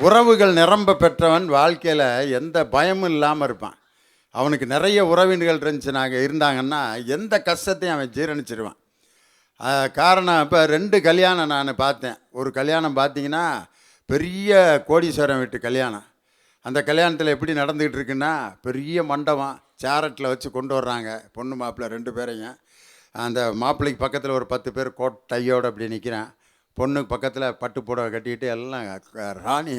உறவுகள் நிரம்ப பெற்றவன் வாழ்க்கையில் எந்த பயமும் இல்லாமல் இருப்பான். அவனுக்கு நிறைய உறவினர்கள் இருந்துச்சுனாங்க இருந்தாங்கன்னா எந்த கஷ்டத்தையும் அவன் ஜீரணிச்சிருவான். காரணம் இப்போ ரெண்டு கல்யாணம் நான் பார்த்தேன். ஒரு கல்யாணம் பார்த்தீங்கன்னா பெரிய கோடீஸ்வரன் வீட்டு கல்யாணம். அந்த கல்யாணத்தில் எப்படி நடந்துக்கிட்டு இருக்குன்னா பெரிய மண்டபம் சேரட்டில் வச்சு கொண்டு வர்றாங்க பொண்ணு மாப்பிள்ளை ரெண்டு பேரையும். அந்த மாப்பிள்ளைக்கு பக்கத்தில் ஒரு பத்து பேர் கோட் டையோடு அப்படி நிற்கிறான் பொண்ணுக்கு பக்கத்தில் பட்டு புடவை கட்டிக்கிட்டு எல்லாம் ராணி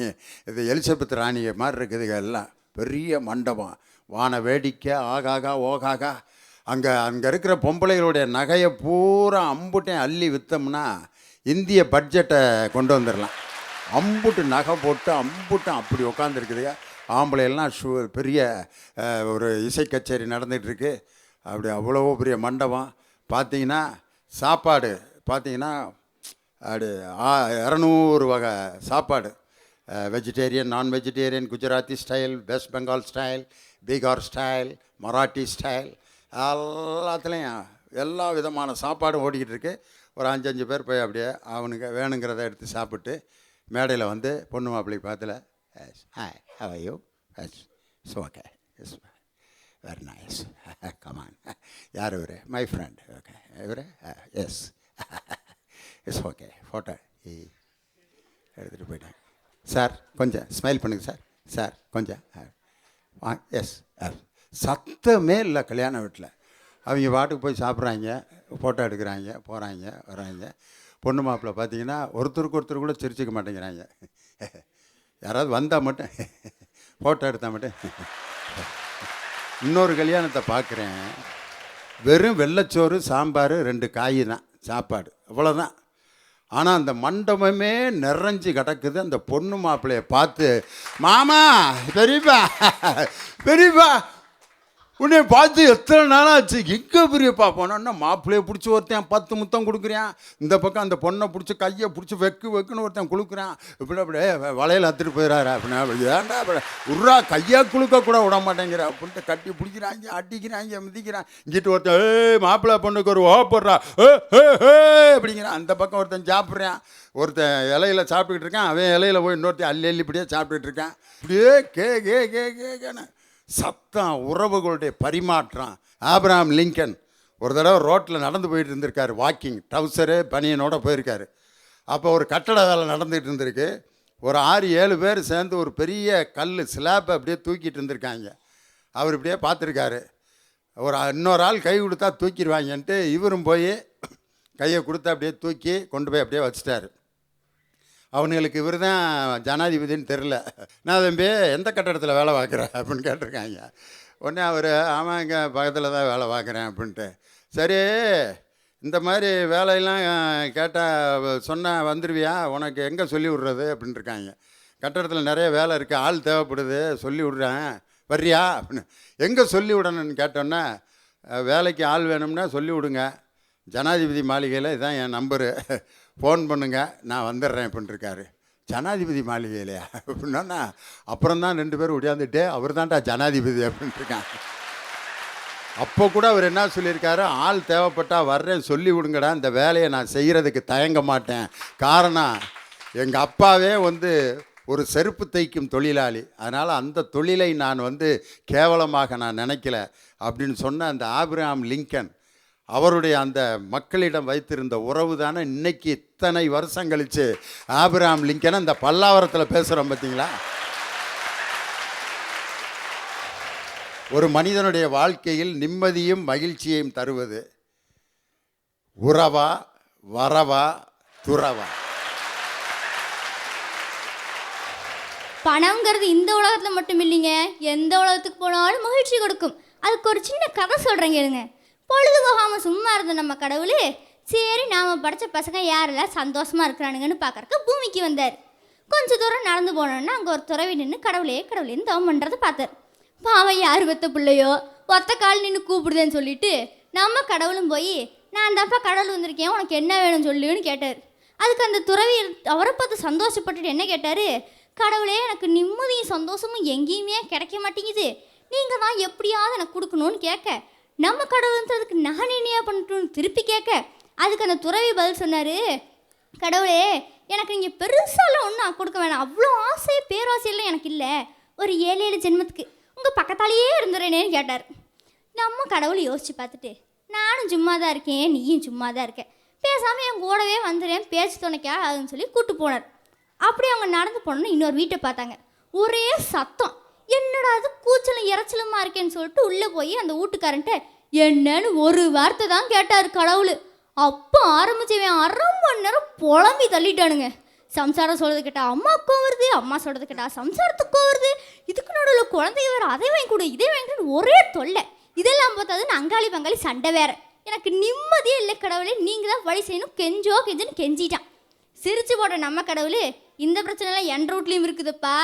இது எலிசபெத் ராணி மாதிரி இருக்குதுங்க எல்லாம். பெரிய மண்டபம். வான வேடிக்கை ஆகாகா ஓகாகா. அங்கே அங்கே இருக்கிற பொம்பளைகளுடைய நகையை பூரா அம்புட்டையும் அள்ளி விற்றோம்னா இந்திய பட்ஜெட்டை கொண்டு வந்துடலாம் அம்புட்டு நகை போட்டு அம்புட்டும் அப்படி உட்காந்துருக்குதுங்க ஆம்பளையெல்லாம் ஷூ பெரிய ஒரு இசை கச்சேரி நடந்துட்டு அப்படி அவ்வளோ பெரிய மண்டபம். பார்த்தீங்கன்னா சாப்பாடு. பார்த்தீங்கன்னா அப்படி ஆ இரநூறு வகை சாப்பாடு. வெஜிடேரியன் நான் vegetarian Gujarati style West Bengal style Bihar style Marathi style எல்லாத்துலேயும் எல்லா விதமான சாப்பாடும் ஓடிக்கிட்டு இருக்கு. ஒரு அஞ்சஞ்சு பேர் போய் அப்படியே அவனுக்கு வேணுங்கிறத எடுத்து சாப்பிட்டு மேடையில் வந்து பொண்ணு மாப்பிள்ளை பார்த்துல hi how you yes it's okay it's very nice come on யார் இவர்? மை ஃப்ரெண்ட் ஓகே இவர்? எஸ் இட்ஸ் ஓகே ஃபோட்டோ எடுத்துகிட்டு போயிட்டேன் சார் கொஞ்சம் ஸ்மைல் பண்ணுங்கள் சார் சார் கொஞ்சம் ஆ எஸ் சத்தமே இல்லை கல்யாண வீட்டில் அவங்க பாட்டுக்கு போய் சாப்பிட்றாங்க ஃபோட்டோ எடுக்கிறாங்க போகிறாங்க வராங்க பொண்ணு மாப்பிள்ளை பார்த்தீங்கன்னா ஒருத்தருக்கு ஒருத்தர் கூட சிரிச்சுக்க மாட்டேங்கிறாங்க. யாராவது வந்தால் மட்டும் ஃபோட்டோ எடுத்தால் மட்டும். இன்னொரு கல்யாணத்தை பார்க்குறேன் வெறும் வெள்ளைச்சோறு சாம்பார் ரெண்டு காய் தான் சாப்பாடு. அவ்வளோதான் ஆனால் அந்த மண்டபமே நிறைஞ்சு கிடக்குது. அந்த பொண்ணு மாப்பிள்ளையை பார்த்து மாமா பெரியப்பா பெரியப்பா உன்னை பார்த்து எத்தனை நாளாச்சு? எங்கே பெரியப்பா போனோன்னா மாப்பிள்ளையை பிடிச்சி ஒருத்தன் பத்து முத்தம் கொடுக்குறான் இந்த பக்கம் அந்த பொண்ணை பிடிச்சி கையை பிடிச்சி வெக்கு வெக்குன்னு ஒருத்தன் கொடுக்குறான் இப்படி அப்படியே வளையல் அத்துட்டு போயிடாரு அப்படின்னா ஏன்டா அப்படி? உர்ரா கையை குளுக்க கூட விட மாட்டேங்கிற. அப்படின்ட்டு கட்டி பிடிக்கிறாங்க அடிக்கிறாங்க மிதிக்கிறான் இங்கிட்டு ஒருத்தன் ஏ மாப்பிள்ளை பொண்ணுக்கு ஒரு ஓ போடுறா. ஏ ஏ அப்படிங்கிறான் அந்த பக்கம் ஒருத்தன் சாப்பிட்றான். ஒருத்தன் இலையில சாப்பிட்டுக்கிட்டு இருக்கான். அவன் இலையில போய் இன்னொருத்தன் அள்ளி அள்ளி இப்படியே சாப்பிட்டுட்டு இருக்கான். இப்படியே கே கே கே கே கேன்னு. சத்தம் உறவுகளுடைய பரிமாற்றம். ஆபிரகாம் லிங்கன் ஒரு தடவை ரோட்டில் நடந்து போயிட்டு இருந்திருக்காரு வாக்கிங். ட்ரௌசரு பனியனோட போயிருக்காரு. அப்போ ஒரு கட்டட வேலை நடந்துகிட்டு இருந்திருக்கு. ஒரு ஆறு ஏழு பேர் சேர்ந்து ஒரு பெரிய கல் ஸ்லாப்பை அப்படியே தூக்கிட்டு இருந்திருக்காங்க. அவர் இப்படியே பார்த்துருக்காரு. ஒரு இன்னொரு ஆள் கை கொடுத்தா தூக்கிடுவாங்கன்ட்டு இவரும் போய் கையை கொடுத்து அப்படியே தூக்கி கொண்டு போய் அப்படியே வச்சுட்டாரு. அவனுங்களுக்கு இவர் தான் ஜனாதிபதின்னு தெரில நான் தம்பி எந்த கட்டடத்தில் வேலை பார்க்குறேன் அப்படின்னு கேட்டிருக்காங்க. உடனே அவர் ஆமாம் இங்கே பக்கத்தில் தான் வேலை பார்க்குறேன் அப்படின்ட்டு. சரி இந்த மாதிரி வேலையெல்லாம் கேட்டால் சொன்னால் வந்துடுவியா உனக்கு எங்கே சொல்லி விட்றது? அப்படின்ட்டு இருக்காங்க கட்டடத்தில் நிறைய வேலை இருக்குது ஆள் தேவைப்படுது சொல்லி விட்றேன். வர்றியா? அப்படின்னு. எங்கே சொல்லி விடணும்னு கேட்டோன்னே வேலைக்கு ஆள் வேணும்னா சொல்லி விடுங்க. ஜனாதிபதி மாளிகையில் இதுதான் என் நம்பரு. ஃபோன் பண்ணுங்க நான் வந்துடுறேன் அப்படின்ட்டுருக்காரு ஜனாதிபதி மாளிகையிலையா? அப்படின்னா அப்புறம் தான் ரெண்டு பேரும் உடையாந்துட்டு அவர் தான்டா ஜனாதிபதி அப்படின்ட்டுருக்காங்க அப்போ கூட அவர் என்ன சொல்லியிருக்காரு? ஆள் தேவைப்பட்டா வர்றேன் சொல்லி விடுங்கடா இந்த வேலையை நான் செய்கிறதுக்கு தயங்க மாட்டேன். காரணம் எங்கள் அப்பாவே வந்து ஒரு செருப்பு தைக்கும் தொழிலாளி. அதனால் அந்த தொழிலை நான் வந்து கேவலமாக நான் நினைக்கல அப்படின்னு சொன்ன அந்த ஆபிரகாம் லிங்கன் அவருடைய அந்த மக்களிடம் வைத்திருந்த உறவு தானே இன்னைக்கு இத்தனை வருஷம் கழிச்சு ஆபிரகாம் லிங்கன் அந்த பல்லாவரத்தில் பேசுகிறோம் பார்த்தீங்களா ஒரு மனிதனுடைய வாழ்க்கையில் நிம்மதியும் மகிழ்ச்சியையும் தருவது உறவா வரவா துறவா? பணங்கிறது இந்த உலகத்தில் மட்டும் இல்லைங்க. எந்த உலகத்துக்கு போனாலும் மகிழ்ச்சி கொடுக்கும். அதுக்கு ஒரு சின்ன கதை சொல்கிறேங்க இருங்க பொழுது போகாமல் சும்மா இருந்த நம்ம கடவுள் சரி நாம் படித்த பசங்க யாரெல்லாம் சந்தோஷமாக இருக்கிறானுங்கன்னு பார்க்குறக்கு பூமிக்கு வந்தார். கொஞ்ச தூரம் நடந்து போனோன்னா அங்கே ஒரு துறவி நின்று கடவுளே கடவுளேன்னு தவம் பண்ணுறதை பார்த்தார். பாவம் யார் வெத்த பிள்ளையோ ஒத்த கால் நின்று கூப்பிடுதேன்னு சொல்லிட்டு நம்ம கடவுளும் போய் நான் தான்ப்பா கடவுள் வந்திருக்கேன் உனக்கு என்ன வேணும் சொல்லுன்னு கேட்டார். அதுக்கு அந்த துறவி அவரை பார்த்து சந்தோஷப்பட்டுட்டு என்ன கேட்டார்? கடவுளே எனக்கு நிம்மதியும் சந்தோஷமும் எங்கேயுமே கிடைக்க மாட்டேங்குது. நீங்கள் தான் எப்படியாவது எனக்கு கொடுக்கணும்னு கேட்க நம்ம கடவுள்ன்றதுக்கு நானே என்னையா பண்ணட்டும்னு திருப்பி கேட்க அதுக்கு அந்த துறவி பதில் சொன்னார் கடவுளே எனக்கு நீங்கள் பெருசாலாம் ஒன்றும் கொடுக்க வேணாம். அவ்வளோ ஆசை பேராசையெல்லாம் எனக்கு இல்லை. ஒரு ஏழு ஏழு ஜென்மத்துக்கு உங்கள் பக்கத்தாலேயே இருந்துறேனேன்னு கேட்டார். நம்ம கடவுள் யோசித்து பார்த்துட்டு நானும் சும்மா தான் இருக்கேன் நீயும் சும்மா தான் இருக்கேன் பேசாமல் என் கூடவே வந்துடுறேன் பேச்சு துணைக்கா அதுன்னு சொல்லி கூப்பிட்டு போனார். அப்படி அவங்க நடந்து போனோன்னு இன்னொரு வீட்டை பார்த்தாங்க. ஒரே சத்தம். என்னடா அது கூச்சலும் இறைச்சலுமா இருக்கேன்னு சொல்லிட்டு உள்ளே போய் அந்த வீட்டுக்காரன்ட்ட என்னன்னு ஒரு வார்த்தை தான் கேட்டார் கடவுள். அப்போ ஆரம்பிச்சவன் அரை மணி நேரம் புலம்பி தள்ளிட்டானுங்க. சம்சாரம் சொல்றது கேட்டா அம்மாவுக்கும் வருது அம்மா சொல்றது கேட்டா சம்சாரத்துக்கும் வருது. இதுக்கு நடுவில் குழந்தைய வேற அதை வாங்கி கொடு இதே வாங்கி ஒரே தொல்லை. இதெல்லாம் பார்த்தாது அங்காளி பங்காளி சண்டை வேற. எனக்கு நிம்மதியே இல்லை கடவுளே நீங்கள் தான் வழி செய்யணும். கெஞ்சோ கெஞ்சுன்னு கெஞ்சிட்டான். சிரிச்சு போட்ட நம்ம கடவுளே இந்த பிரச்சனைலாம் என் ரூட்லேயும் இருக்குதுப்பா.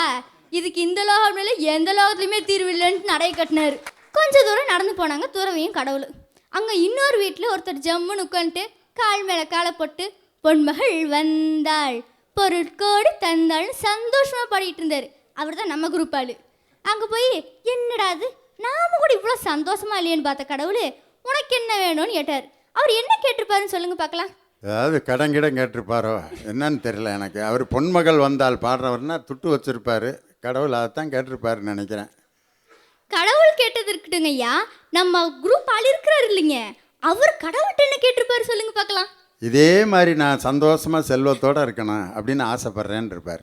இதுக்கு இந்த லோகம் இல்லை எந்த லோகத்துலையுமே தீர்வு இல்லைன்ட்டு நடை கட்டினாரு. கொஞ்ச தூரம் நடந்து போனாங்க துறவையும் கடவுள் அங்கே இன்னொரு வீட்டில் ஒருத்தர் ஜம்முன்னு உட்காந்துட்டு கால் மேலே காலை போட்டு பொன்மகள் வந்தாள் பொருட்கோடு தந்தாள்னு சந்தோஷமாக பாடிட்டு இருந்தார். அவர் தான் நம்ம குரூப் ஆள். அங்கே போய் என்னடா அது நாம கூட இவ்வளோ சந்தோஷமா இல்லையேன்னு பார்த்த கடவுள் உனக்கு என்ன வேணும்னு கேட்டார். அவர் என்ன கேட்டிருப்பாருன்னு சொல்லுங்க பார்க்கலாம். ஏதாவது கடங்கிடம் கேட்டிருப்பாரோ? என்னன்னு தெரியல எனக்கு. அவர் பொன்மகள் வந்தால் பாடுறவர்னா துட்டு வச்சிருப்பாரு. கடவுள் அதைத்தான் கேட்டிருப்பாருன்னு நினைக்கிறேன். கடவுள் கேட்டது இருக்கட்டுங்க ஐயா நம்ம குரூப் ஆள் இருக்கிறாரு இல்லைங்க. அவர் கடவுள்கிட்ட என்ன கேட்டிருப்பாரு சொல்லுங்க பார்க்கலாம். இதே மாதிரி நான் சந்தோஷமாக செல்வத்தோடு இருக்கணும் அப்படின்னு ஆசைப்பட்றேன்னு இருப்பார்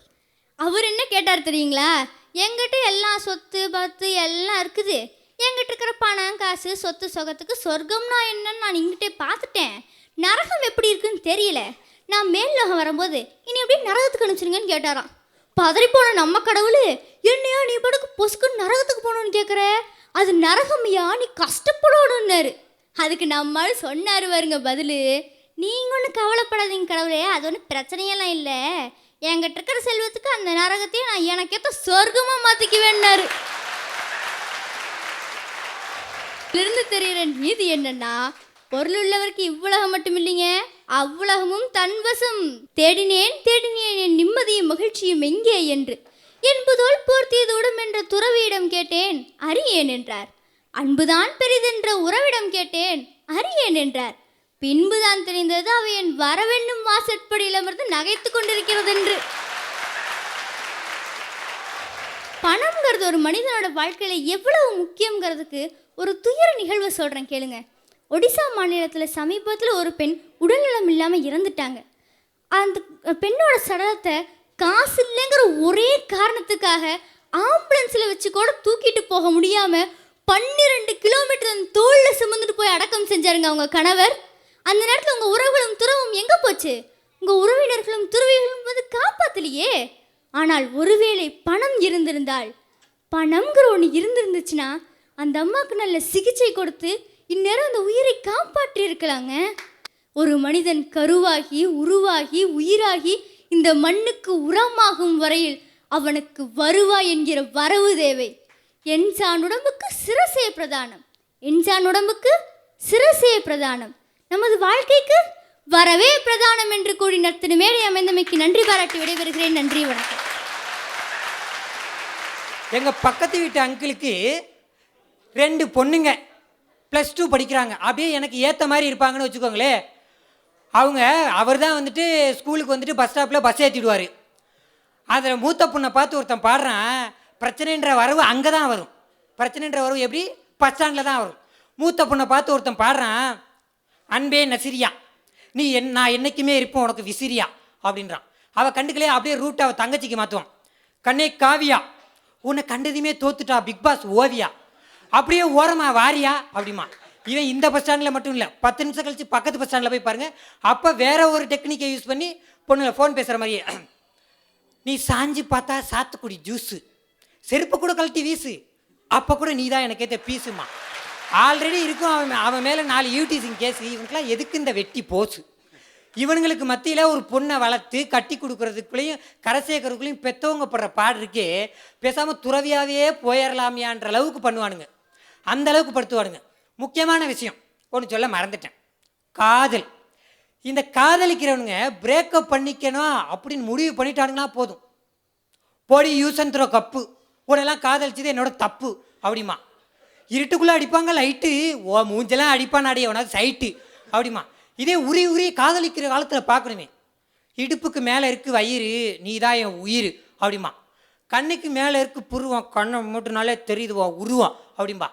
அவர் என்ன கேட்டார் தெரியுங்களா? எங்கிட்ட எல்லாம் சொத்து பத்து எல்லாம் இருக்குது. எங்கிட்ட இருக்கிற பணம் காசு சொத்து சொகத்துக்கு சொர்க்கம்னா என்னன்னு நான் இங்கிட்டே பார்த்துட்டேன். நரகம் எப்படி இருக்குன்னு தெரியல. நான் மேல்லோகம் வரும்போது இனி எப்படி நரகத்துக்கு அனுப்பிச்சிருங்கன்னு கேட்டாராம். பதறிப்போன நம்ம கடவுள் என்னையா நீ படுக்கு பொசுக்கு நரகத்துக்கு போகணும்னு கேட்குற அது நரகம்யா நீ கஷ்டப்படணும்னாரு. அதுக்கு நம்மால் சொன்னார் வருங்க பதில். நீங்கள் ஒன்றும் கவலைப்படாதீங்க கடவுளே அது ஒன்றும் பிரச்சனையெல்லாம் இல்லை. என்கிட்ட இருக்கிற செல்வத்துக்கு அந்த நரகத்தையும் நான் எனக்கேற்ற சொர்க்கமாக மாற்றிக்குவேன்னாரு இருந்து தெரிகிற நீதி என்னன்னா பொருள் உள்ளவருக்கு இவ்வுலகம் மட்டும் இல்லைங்க அவ்வுலகமும் தன்வசம். தேடினேன் தேடினேன் என் நிம்மதியும் மகிழ்ச்சியும் எங்கே என்று. என்பதோல் போர்த்தியதோடும் என்ற துறவியிடம் கேட்டேன் அறியேன் என்றார். அன்புதான் பெரிதென்ற உறவிடம் கேட்டேன் அறியேன் என்றார். பின்புதான் தெரிந்தது அவை என் வரவென்னும் வாசற்படியில் அமர்ந்து நகைத்து கொண்டிருக்கிறது என்று பணம்ங்கிறது ஒரு மனிதனோட வாழ்க்கையில் எவ்வளவு முக்கியங்கிறதுக்கு ஒரு துயர நிகழ்வை சொல்கிறேன் கேளுங்க. ஒடிசா மாநிலத்தில் சமீபத்தில் ஒரு பெண் உடல்நலம் இல்லாமல் இறந்துட்டாங்க. அந்த பெண்ணோட சடலத்தை காசு இல்லைங்கிற ஒரே காரணத்துக்காக ஆம்புலன்ஸில் வச்சு கூட தூக்கிட்டு போக முடியாமல் பன்னிரெண்டு கிலோமீட்டர் அந்த தோளில் சுமந்துட்டு போய் அடக்கம் செஞ்சாருங்க அவங்க கணவர். அந்த நேரத்தில் உங்கள் உறவுகளும் துறவும் எங்கே போச்சு? உங்கள் உறவினர்களும் துறவிகளும் வந்து காப்பாற்றலையே ஆனால் ஒருவேளை பணம் இருந்திருந்தால் பணம்ங்கிற ஒன்று இருந்திருந்துச்சுன்னா அந்த அம்மாவுக்கு நல்ல சிகிச்சை கொடுத்து இந்நேரம் அந்த உயிரை காப்பாற்றியிருக்கலாங்க. ஒரு மனிதன் கருவாகி உருவாகி உயிராகி இந்த மண்ணுக்கு உரமாகும் வரையில் அவனுக்கு வருவாய் என்கிற வரவு தேவை. என்சான் உடம்புக்கு சிரசே பிரதானம். என்சான் உடம்புக்கு சிரசே பிரதானம். நமது வாழ்க்கைக்கு வரவே பிரதானம் என்று கூறி நர்த்தன மேடை அமைந்தமைக்கு நன்றி பாராட்டி விடைபெறுகிறேன். நன்றி வணக்கம். எங்கள் பக்கத்து வீட்டு அங்கிளுக்கு ரெண்டு பொண்ணுங்க. ப்ளஸ் டூ படிக்கிறாங்க. அப்படியே எனக்கு ஏற்ற மாதிரி இருப்பாங்கன்னு வச்சுக்கோங்களேன் அவங்க அவர் தான் வந்துட்டு ஸ்கூலுக்கு வந்துட்டு பஸ் ஸ்டாப்பில் பஸ் ஏற்றிடுவார் அதில் மூத்த பொண்ணை பார்த்து ஒருத்தன் பாடுறான் பிரச்சனைன்ற வரவு அங்கே தான் வரும். பிரச்சனைன்ற வரவு எப்படி? பஸ் ஸ்டாண்டில் தான் வரும். மூத்த பொண்ணை பார்த்து ஒருத்தன் பாடுறான் அன்பே நசிரியா நீ என் நான் என்னைக்குமே இருப்போம் உனக்கு விசிறியா அப்படின்றான். அவள் கண்டுக்கலே அப்படியே ரூட்டை அவள் தங்கச்சிக்கு மாற்றுவான் கண்ணே காவியா உன்னை கண்டதுமே தோத்துட்டா பிக் பாஸ் ஓவியா. அப்படியே ஓரமா வாரியா அப்படிமா. இவன் இந்த பஸ் ஸ்டாண்டில் மட்டும் இல்லை பத்து நிமிஷம் கழிச்சு பக்கத்து பஸ் ஸ்டாண்டில் போய் பாருங்கள் அப்போ வேற ஒரு டெக்னிக்கை யூஸ் பண்ணி பொண்ணுங்க ஃபோன் பேசுகிற மாதிரியே. நீ சாஞ்சி பார்த்தா சாத்துக்குடி ஜூஸு செருப்பு கூட கழட்டி வீசு. அப்போ கூட நீ தான் எனக்கு ஏற்ற பீஸுமா ஆல்ரெடி இருக்கும் அவன் அவன் மேலே நாலு யூடிசிங் கேஸ் இவனுக்குலாம் எதுக்கு இந்த வெட்டி போச்சு இவனுங்களுக்கு மத்தியில் ஒரு பொண்ணை வளர்த்து கட்டி கொடுக்குறதுக்குள்ளேயும் கரை சேர்க்கறதுக்குள்ளேயும் பெற்றவங்க படுற பாடு இருக்கே. பேசாமல் துறவியாவே போயிடலாமியான்ற அளவுக்கு பண்ணுவானுங்க. அந்த அளவுக்கு படுத்துவாருங்க. முக்கியமான விஷயம் ஒன்று சொல்ல மறந்துட்டேன். காதல். இந்த காதலிக்கிறவனுங்க பிரேக்கப் பண்ணிக்கணும் அப்படின்னு முடிவு பண்ணிட்டானுங்கன்னா போதும். போடி யூஸ் அண்ட் த்ரோ கப்பு. உடனெல்லாம் காதலிச்சது என்னோட தப்பு அப்படிமா. இருட்டுக்குள்ளே அடிப்பாங்க லைட்டு ஓ மூஞ்செல்லாம் அடிப்பான் அடைய உனது சைட்டு அப்படிமா. இதே உரி உரி காதலிக்கிற காலத்தில் பார்க்கணுமே. இடுப்புக்கு மேலே இருக்கு வயிறு நீ தான் என் உயிர் அப்படிமா. கண்ணுக்கு மேலே இருக்கு புருவம் கண்ணை மூட்டுனாலே தெரியுதுவா உருவம் அப்படிம்பா.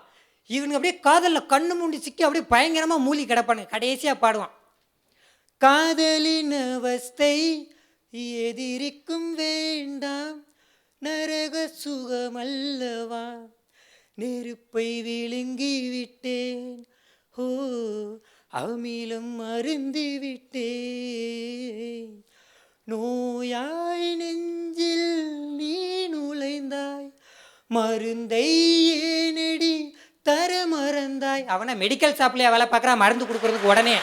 இவனுக்கு அப்படியே காதலில் கண்ணு மூடி சிக்கி அப்படியே பயங்கரமாக மூலி கிடப்பானுங்க. கடைசியாக பாடுவான். காதலின் அவஸ்தை எதிரிக்கும் வேண்டாம் நரக சுகமல்லவா நெருப்பை விழுங்கி விட்டேன் ஓ அமிலம் மருந்து விட்டேன். நோயாய் நெஞ்சில் நீ நுழைந்தாய் மருந்தை அவனை மெடிக்கல் ஷாப்லேயே வேலை பார்க்குறான் மருந்து கொடுக்குறதுக்கு உடனே.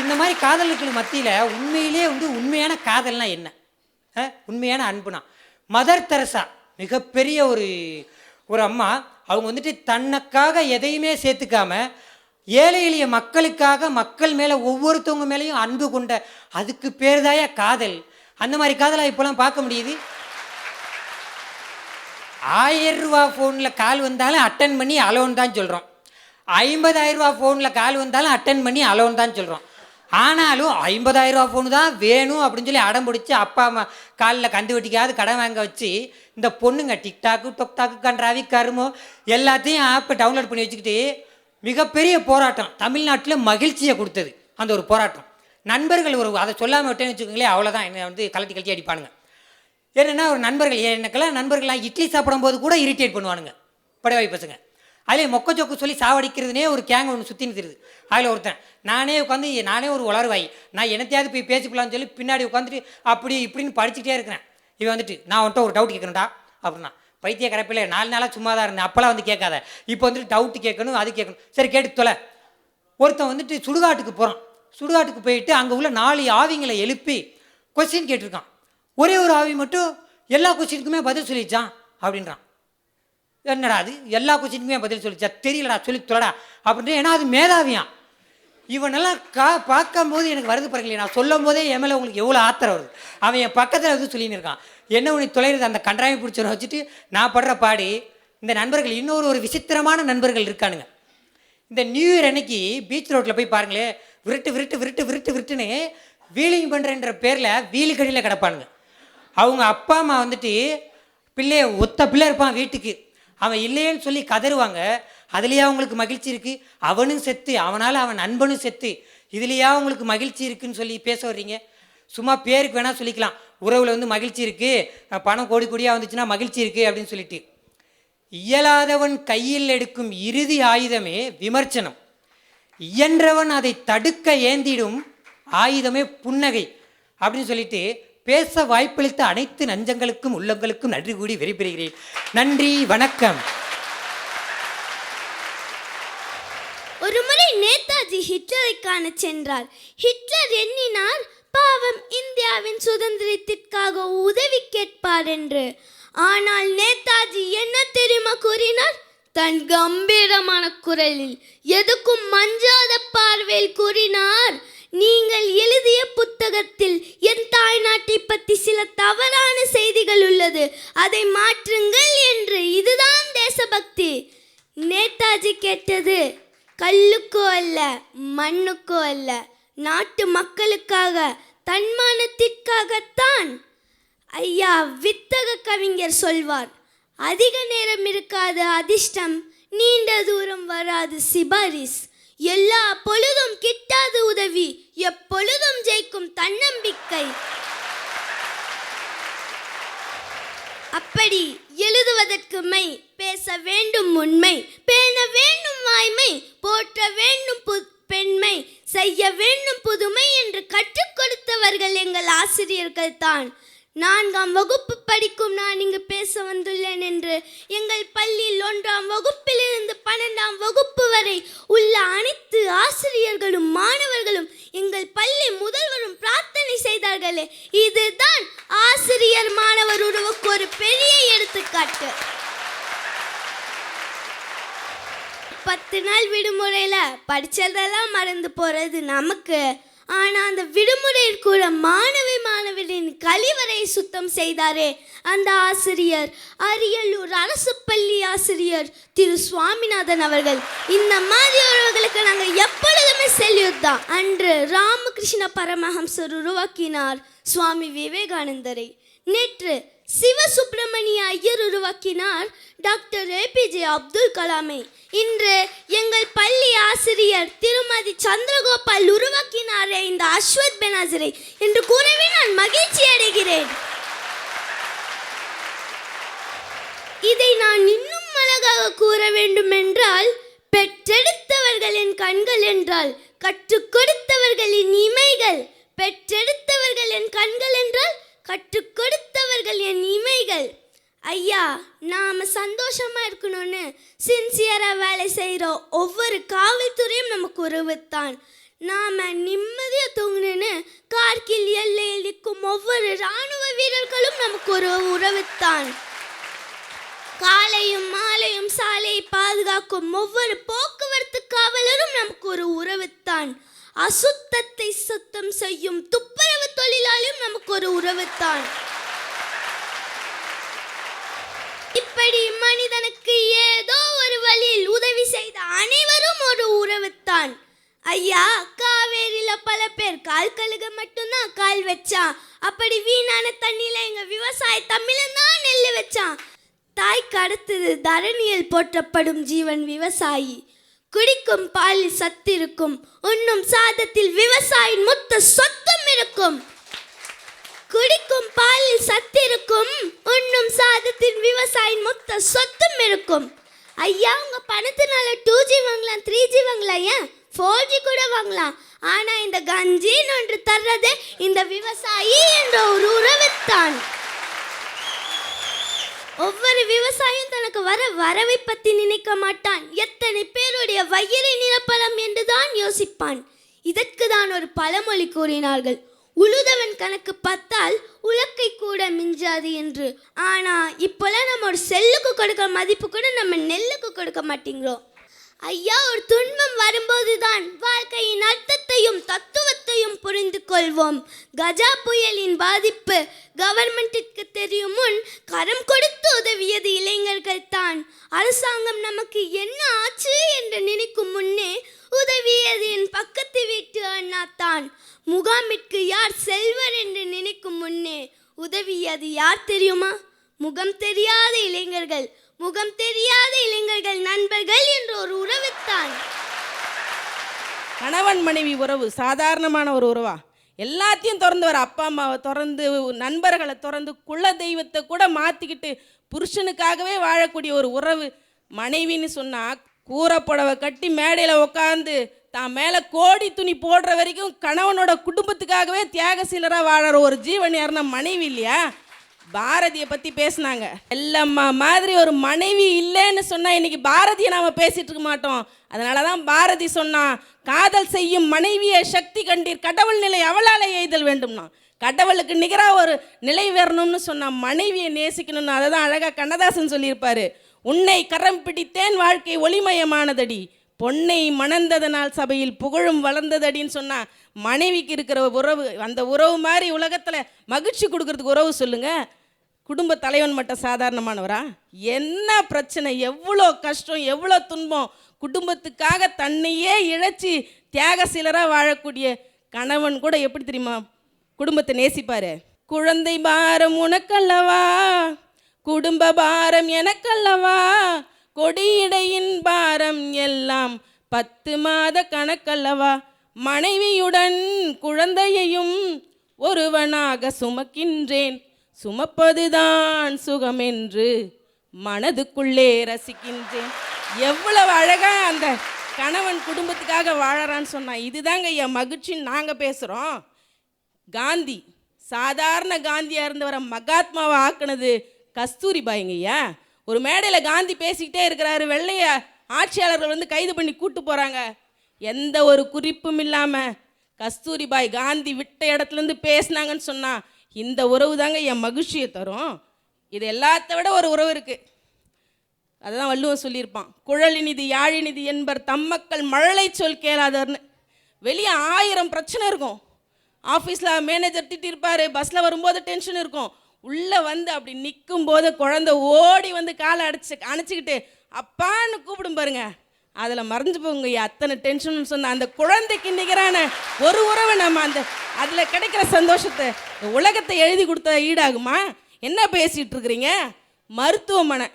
இந்த மாதிரி காதலுக்கு மத்தியில் உண்மையிலேயே வந்து உண்மையான காதல்னா என்ன? உண்மையான அன்புனா. மதர் தெரசா மிகப்பெரிய ஒரு ஒரு அம்மா. அவங்க வந்துட்டு தன்னுக்காக எதையுமே சேர்த்துக்காம ஏழை எளிய மக்களுக்காக மக்கள் மேலே ஒவ்வொருத்தவங்க மேலேயும் அன்பு கொண்ட அதுக்கு பேர் தாயா காதல். அந்த மாதிரி காதலை இப்போலாம் பார்க்க முடியுது. ஆயிரம் ரூபா ஃபோனில் கால் வந்தாலும் அட்டன் பண்ணி அலோன் தான் சொல்கிறோம் ஐம்பதாயிரம் ரூபா ஃபோனில் கால் வந்தாலும் அட்டன் பண்ணி அலோன் தான் சொல்கிறோம் ஆனாலும் ஐம்பதாயிரம் ரூபா ஃபோனு தான் வேணும் அப்படின்னு சொல்லி அடம் பிடிச்சி அப்பா அம்மா காலில் கந்து வெட்டிக்காவது கடன் வாங்க வச்சு இந்த பொண்ணுங்க டிக்டாக்கு டொக்டாக்கு கன்றாவி கருமோ எல்லாத்தையும் ஆப்பை டவுன்லோட் பண்ணி வச்சுக்கிட்டு மிகப்பெரிய போராட்டம். தமிழ்நாட்டில் மகிழ்ச்சியை கொடுத்தது அந்த ஒரு போராட்டம். நண்பர்கள் ஒரு அதை சொல்லாமல் விட்டேன்னு வச்சுக்கோங்களேன் அவ்வளோதான் என்னை வந்து கலட்டி கலட்டி அடிப்பானுங்க. என்னென்னா ஒரு நண்பர்கள் எனக்கெல்லாம் நண்பர்கள்லாம் இட்லி சாப்பிடும்போது கூட இரிட்டேட் பண்ணுவானுங்க. படவாய் பசங்க. அதில் மொக்க சொல்லி சாவடிக்கிறதுனே ஒரு கேங் ஒன்று சுற்றி நிறுத்துது அதில் ஒருத்தன் நானே உட்காந்து நானே ஒரு உளறுவாய். நான் என்னத்தையாவது போய் பேசிக்கலாம்னு சொல்லி பின்னாடி உட்காந்துட்டு அப்படி இப்படின்னு படிச்சுட்டே இருக்கிறேன். இவன் வந்துட்டு நான் வந்துட்டு ஒரு டவுட் கேட்கணும்டா அப்படின்னா. பைத்திய கரைப்பில் நாலு நாளாக சும்மா தான் இருந்தேன். அப்போல்லாம் வந்து கேட்காத. இப்போ வந்துட்டு டவுட்டு கேட்கணும் அது கேட்கணும். சரி கேட்டு தொலை. ஒருத்தன் வந்துட்டு சுடுகாட்டுக்கு போகிறான் சுடுகாட்டுக்கு போயிட்டு அங்கே உள்ள நாலு ஆவிங்களை எழுப்பி கொஸ்டின் கேட்டிருக்கான். ஒரே ஒரு ஆவி மட்டும் எல்லா கொஸ்டினுக்குமே பதில் சொல்லிச்சான் அப்படின்றான். என்னடா அது? எல்லா கொஸ்டினுக்குமே பதில் சொல்லிச்சா? தெரியலடா சொல்லி தொடடா அப்படின்ட்டு ஏன்னா அது மேதாவியான் இவனெல்லாம் கா பார்க்கும்போது எனக்கு வருது பாருங்களே நான் சொல்லும் போதே என் மேலே உங்களுக்கு எவ்வளோ ஆத்திரம் வருது. அவன் என் பக்கத்தில் வந்து சொல்லின்னு இருக்கான். என்ன உன்னை தொலைகிறது அந்த கண்டாயம் பிடிச்சவரை வச்சுட்டு நான் படுற பாடி இந்த நண்பர்கள் இன்னொரு ஒரு விசித்திரமான நண்பர்கள் இருக்கானுங்க. இந்த நியூ இயர் அன்னைக்கு பீச் ரோட்டில் போய் பாருங்களேன் விருட்டு விருட்டு விருட்டு விருட்டு விருட்டுன்னு வீலிங் பண்ணுறன்ற பேரில் வீலுக்கடியில் கிடப்பானுங்க. அவங்க அப்பா அம்மா வந்துட்டு பிள்ளைய ஒத்த பிள்ளை இருப்பான் வீட்டுக்கு. அவன் இல்லையேன்னு சொல்லி கதறுவாங்க. அதுலேயே அவங்களுக்கு மகிழ்ச்சி இருக்குது அவனும் செத்து அவனால் அவன் நண்பனும் செத்து. இதுலையா அவங்களுக்கு மகிழ்ச்சி இருக்குன்னு சொல்லி பேச வர்றீங்க? சும்மா பேருக்கு வேணால் சொல்லிக்கலாம். உறவில் வந்து மகிழ்ச்சி இருக்குது பணம் கோடி கோடியாக வந்துச்சுன்னா மகிழ்ச்சி இருக்குது அப்படின்னு சொல்லிட்டு. இயலாதவன் கையில் எடுக்கும் இறுதி ஆயுதமே விமர்சனம். இயன்றவன் அதை தடுக்க ஏந்திடும் ஆயுதமே புன்னகை அப்படின்னு சொல்லிட்டு பேச வாய்ப்பளித்த அனைத்து நஞ்சங்களுக்கும் உள்ளங்களுக்கும் நன்றி கூடி விரைபெறுகிறேன் நன்றி வணக்கம். ஒருமுறை நேதாஜி ஹிட்லரை காண சென்றார். ஹிட்லர் எண்ணினார் பாவம் இந்தியாவின் சுதந்திரத்திற்காக உதவி கேட்பார் என்று. ஆனால் நேதாஜி என்ன தெரியுமா கூறினார்? தன் கம்பீரமான குரலில் எதுக்கும் மஞ்சாத பார்வையில் கூறினார். நீங்கள் எழுதிய புத்தகத்தில் என் தாய்நாட்டை பற்றி சில தவறான செய்திகள் உள்ளது. அதை மாற்றுங்கள் என்று இதுதான் தேசபக்தி. நேதாஜி கேட்டது கல்லுக்கோ அல்ல மண்ணுக்கோ அல்ல நாட்டு மக்களுக்காக தன்மானத்திற்காகத்தான்? ஐயா வித்தக கவிஞர் சொல்வார் அதிக நேரம் இருக்காது அதிர்ஷ்டம் நீண்ட தூரம் வராது சிபாரிஸ். எல்லா பொழுதும் கிட்டாது உதவி எப்பொழுதும் ஜெயிக்கும் தன்னம்பிக்கை. அப்படி எழுதுவதற்கு மை பேச வேண்டும் உண்மை பேண வேண்டும் வாய்மை போற்ற வேண்டும் பு- பெண்மை செய்ய வேண்டும் புதுமை என்று கற்றுக் கொடுத்தவர்கள் எங்கள் ஆசிரியர்கள் தான் நான்காம் வகுப்பு படிக்கும் நான் இங்கு பேச வந்துள்ளேன் என்று எங்கள் பள்ளியில் ஒன்றாம் வகுப்பிலிருந்து பன்னெண்டாம் வகுப்பு வரை உள்ள அனைத்து ஆசிரியர்களும் மாணவர்களும் எங்கள் பள்ளி முதல்வரும் பிரார்த்தனை செய்தார்களே. இதுதான் ஆசிரியர் மாணவர் உறவுக்கு ஒரு பெரிய எடுத்துக்காட்டு. பத்து நாள் விடுமுறையில் படித்ததெல்லாம் மறந்து போகிறது நமக்கு. ஆனால் அந்த விடுமுறையில் கூட மாணவி மாணவரின் கழிவறை சுத்தம் செய்தாரே அந்த ஆசிரியர். அரியலூர் அரசு பள்ளி ஆசிரியர் திரு சுவாமிநாதன் அவர்கள். இந்த மாதிரி உறவுகளுக்கு நாங்கள் எப்பொழுதுமே செல்யூட் தான் அன்று ராமகிருஷ்ண பரமஹம்சர் உருவாக்கினார் சுவாமி விவேகானந்தரை. நேற்று சிவசுப்பிரமணிய ஐயர் உருவாக்கினார் டாக்டர் ஏபிஜே அப்துல் கலாமை. இன்று எங்கள் பள்ளி ஆசிரியர் திருமதி சந்திரகோபால் உருவாக்கினாரே இந்த அஸ்வத் பெனாசிரை என்று கூறவே நான் மகிழ்ச்சி அடைகிறேன். இதை நான் இன்னும் அழகாக கூற வேண்டுமென்றால் பெற்றெடுத்தவர்களின் கண்கள் என்றால் கற்றுக் கொடுத்தவர்களின் இமைகள் பெற்றெடுத்தவர்களின் கண்கள் என்றால் கற்றுக் கொடுத்தவர்கள் என் இமைகள். ஐயா நாம சந்தோஷமா இருக்கணும்னு சின்சியரா வேலை செய்கிற ஒவ்வொரு காவல்துறையும் நமக்கு உறவுத்தான். நாம நிம்மதியாக தூங்கணும்னு கார்கில் எல்லையில் நிற்கும் ஒவ்வொரு ராணுவ வீரர்களும் நமக்கு ஒரு உறவுத்தான். காலையும் மாலையும் சாலையை பாதுகாக்கும் ஒவ்வொரு போக்குவரத்து காவலரும் நமக்கு ஒரு உறவுத்தான். அசுத்தத்தை சுத்தம் செய்யும் துப்புரவு தொழிலாளியும் நமக்கு ஒரு உறவுத்தான். இப்படி மனிதனுக்கு ஏதோ ஒரு வழியில் உதவி செய்த அனைவரும் ஒரு உறவுத்தான். ஐயா காவேரியில பல பேர் கால் கழுக மட்டும்தான் கால் வச்சான். அப்படி வீணான தண்ணியில எங்க விவசாய தமிழன் தான் நெல் வச்சான். தாய்க்கு அடுத்தது தரணியில் போற்றப்படும் ஜீவன் விவசாயி. குடிக்கும் பாலில் சத்து இருக்கும். உண்ணும் சாதத்தில் விவசாயின் மொத்த சொத்து இருக்கும் குடிக்கும் பாலில் சத்து இருக்கும் உண்ணும் விவசாயின் மொத்த சொத்தும் இருக்கும். ஐயா உங்க பணத்தினால டூ ஜி வாங்கலாம் த்ரீ ஜி வாங்கலாம் ஏன்? ஃபோர் ஜி கூட வாங்கலாம். ஆனா இந்த கஞ்சின்னு ஒன்று தர்றது இந்த விவசாயி என்ற ஒரு உறவுத்தான். ஒவ்வொரு விவசாயம் தனக்கு வர வரவை பத்தி நினைக்க மாட்டான். எத்தனை பேருடைய வயிறை நிரப்பலாம் என்றுதான் யோசிப்பான். இதற்கு தான் ஒரு பழமொழி கூறினார்கள். உழுதவன் கணக்கு பார்த்தால் உலக்கை கூட மிஞ்சாது என்று. ஆனால் இப்போல்லாம் நம்ம ஒரு செல்லுக்கு கொடுக்கிற மதிப்பு கூட நம்ம நெல்லுக்கு கொடுக்க மாட்டேங்கிறோம். ஐயா ஒரு துன்பம் வரும்போதுதான் வாழ்க்கையின் அர்த்தத்தையும் தத்துவத்தையும் புரிந்து கொள்வோம். கஜா புயலின் பாதிப்பு கவர்மெண்ட்டிற்கு தெரியும் முன் கரம் கொடுத்து உதவியது இளைஞர்கள் தான் அரசாங்கம் நமக்கு என்ன ஆச்சு என்று நினைக்கும் முன்னே உதவியது என் பக்கத்து வீட்டு அண்ணா தான் முகாமிற்கு யார் செல்வர் என்று நினைக்கும் முன்னே உதவியது யார் தெரியுமா? முகம் தெரியாத இளைஞர்கள். முகம் தெரியாத இளைஞர்கள் நண்பர்கள் என்ற ஒரு உறவுத்தான். கணவன் மனைவி உறவு சாதாரணமான ஒரு உறவா? எல்லாத்தையும் திறந்து வர அப்பா அம்மாவை திறந்து நண்பர்களை திறந்து குல தெய்வத்தை கூட மாற்றிக்கிட்டு புருஷனுக்காகவே வாழக்கூடிய ஒரு உறவு மனைவின்னு சொன்னால் கூறப்புடவை கட்டி மேடையில் உட்காந்து தான் மேலே கோடி துணி போடுற வரைக்கும் கணவனோட குடும்பத்துக்காகவே தியாகசீலராக வாழற ஒரு ஜீவன் யாருன்னா மனைவி இல்லையா? பாரதியை பற்றி பேசினாங்க. எல்லம்மா மாதிரி ஒரு மனைவி இல்லைன்னு சொன்னால் இன்னைக்கு பாரதியை நாம் பேசிட்டு இருக்க மாட்டோம். அதனால தான் பாரதி சொன்னான் காதல் செய்யும் மனைவியை சக்தி கண்டீர் கடவுள் நிலை அவளால் எய்தல் வேண்டும்னா. கடவுளுக்கு நிகராக ஒரு நிலை வரணும்னு சொன்னா மனைவியை நேசிக்கணும்னு அதை தான் அழகாக கண்ணதாசன் சொல்லியிருப்பாரு. உன்னை கரம் பிடித்தேன் வாழ்க்கை ஒளிமயமானதடி. பொன்னை மணந்ததனால் சபையில் புகழும் வளர்ந்ததடின்னு சொன்னா மனைவிக்கு இருக்கிற உறவு அந்த உறவு மாதிரி உலகத்தில் மகிழ்ச்சி கொடுக்கறதுக்கு உறவு சொல்லுங்க. குடும்ப தலைவன் மட்டும் சாதாரணமானவரா? என்ன பிரச்சனை? எவ்வளோ கஷ்டம் எவ்வளோ துன்பம்? குடும்பத்துக்காக தன்னையே இழைச்சி தியாக சிலராக வாழக்கூடிய கணவன் கூட எப்படி தெரியுமா? குடும்பத்தை நேசிப்பார்? குழந்தை பாரம் உனக்கல்லவா? குடும்ப பாரம் எனக்கல்லவா? கொடியிடையின் பாரம் எல்லாம் பத்து மாத கணக்கல்லவா? மனைவியுடன் குழந்தையையும் ஒருவனாக சுமக்கின்றேன். சுமப்பதுதான் சுகமென்று மனதுக்குள்ளே ரசிக்கின்றேன். எவ்வளவு அழகாக அந்த கணவன் குடும்பத்துக்காக வாழறான்னு சொன்னான் இதுதாங்க என் மகிழ்ச்சின்னு நாங்கள் பேசுகிறோம் காந்தி சாதாரண காந்தியாக இருந்தவரை மகாத்மாவை ஆக்குனது கஸ்தூரி பாய்ங்கய்யா ஒரு மேடையில் காந்தி பேசிக்கிட்டே இருக்கிறாரு. வெள்ளைய ஆட்சியாளர்கள் வந்து கைது பண்ணி கூட்டு போகிறாங்க எந்த ஒரு குறிப்பும் இல்லாமல் கஸ்தூரிபாய் காந்தி விட்ட இடத்துலேருந்து பேசுனாங்கன்னு சொன்னால் இந்த உறவு தாங்க என் மகிழ்ச்சியை தரும். இது எல்லாத்த விட ஒரு உறவு இருக்குது அதுதான் வள்ளுவன் சொல்லியிருப்பான் குழலினிது யாழினிது என்பர் தம்மக்கள் மழலை சொல் கேளாதர்னு வெளியே ஆயிரம் பிரச்சனை இருக்கும். ஆஃபீஸில் மேனேஜர் திட்டிருப்பார் பஸ்ஸில் வரும்போது டென்ஷன் இருக்கும். உள்ளே வந்து அப்படி நிற்கும் போது குழந்தை ஓடி வந்து காலை அடிச்சு அணைச்சிக்கிட்டு அப்பான்னு கூப்பிடும் பாருங்கள் அதில் மறைஞ்சு போங்க அத்தனை டென்ஷன் சொன்ன அந்த குழந்தைக்கு நிகரான ஒரு உறவை நம்ம அந்த அதில் கிடைக்கிற சந்தோஷத்தை உலகத்தை எழுதி கொடுத்தா ஈடாகுமா? என்ன பேசிகிட்டு இருக்கிறீங்க மருத்துவமனை.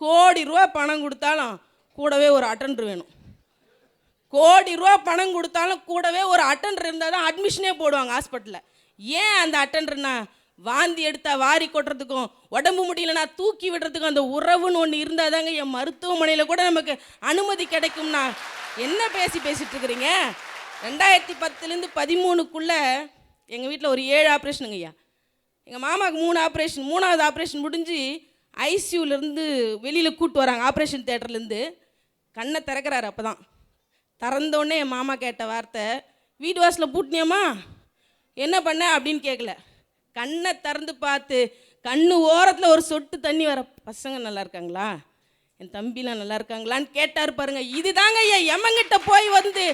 கோடி ரூபா பணம் கொடுத்தாலும் கூடவே ஒரு அட்டெண்டர் வேணும். கோடி ரூபா பணம் கொடுத்தாலும் கூடவே ஒரு அட்டெண்டர் இருந்தால் தான் அட்மிஷனே போடுவாங்க ஹாஸ்பிட்டலில் ஏன் அந்த அட்டெண்டர்னா வாந்தி எடுத்தால் வாரி கொட்டுறதுக்கும் உடம்பு முடியலனா தூக்கி விடுறதுக்கும் அந்த உறவுன்னு ஒன்று இருந்தால் தாங்க என் மருத்துவமனையில் கூட நமக்கு அனுமதி கிடைக்கும்னா என்ன பேசி பேசிகிட்டு இருக்கிறீங்க? ரெண்டாயிரத்தி பத்துலேருந்து பதிமூணுக்குள்ளே எங்கள் வீட்டில் ஒரு ஏழு ஆப்ரேஷனுங்க ஐயா. எங்கள் மாமாவுக்கு மூணு ஆப்ரேஷன் மூணாவது ஆப்ரேஷன் முடிஞ்சு ஐசியூலேருந்து வெளியில் கூப்பிட்டு வராங்க ஆப்ரேஷன் தேட்டர்லேருந்து கண்ணை திறக்கிறாரு அப்போ தான் திறந்தோடனே என் மாமா கேட்ட வார்த்தை வீட்டு வாசலில் பூட்டினியம்மா? என்ன பண்ண? அப்படின்னு கேட்கல கண்ணை திறந்து பார்த்து கண்ணு ஓரத்தில் ஒரு சொட்டு தண்ணி வர பசங்க நல்லா இருக்காங்களா? என் தம்பிலாம் நல்லா இருக்காங்களான்னு கேட்டார் பாருங்க. இதுதாங்க ஐயா எமங்கிட்ட போய் வந்து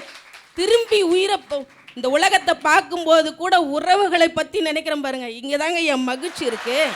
திரும்பி உயிரை இந்த உலகத்தை பார்க்கும்போது கூட உறவுகளை பற்றி நினைக்கிறேன் பாருங்க. இங்கே தாங்க என் மகிழ்ச்சி இருக்குது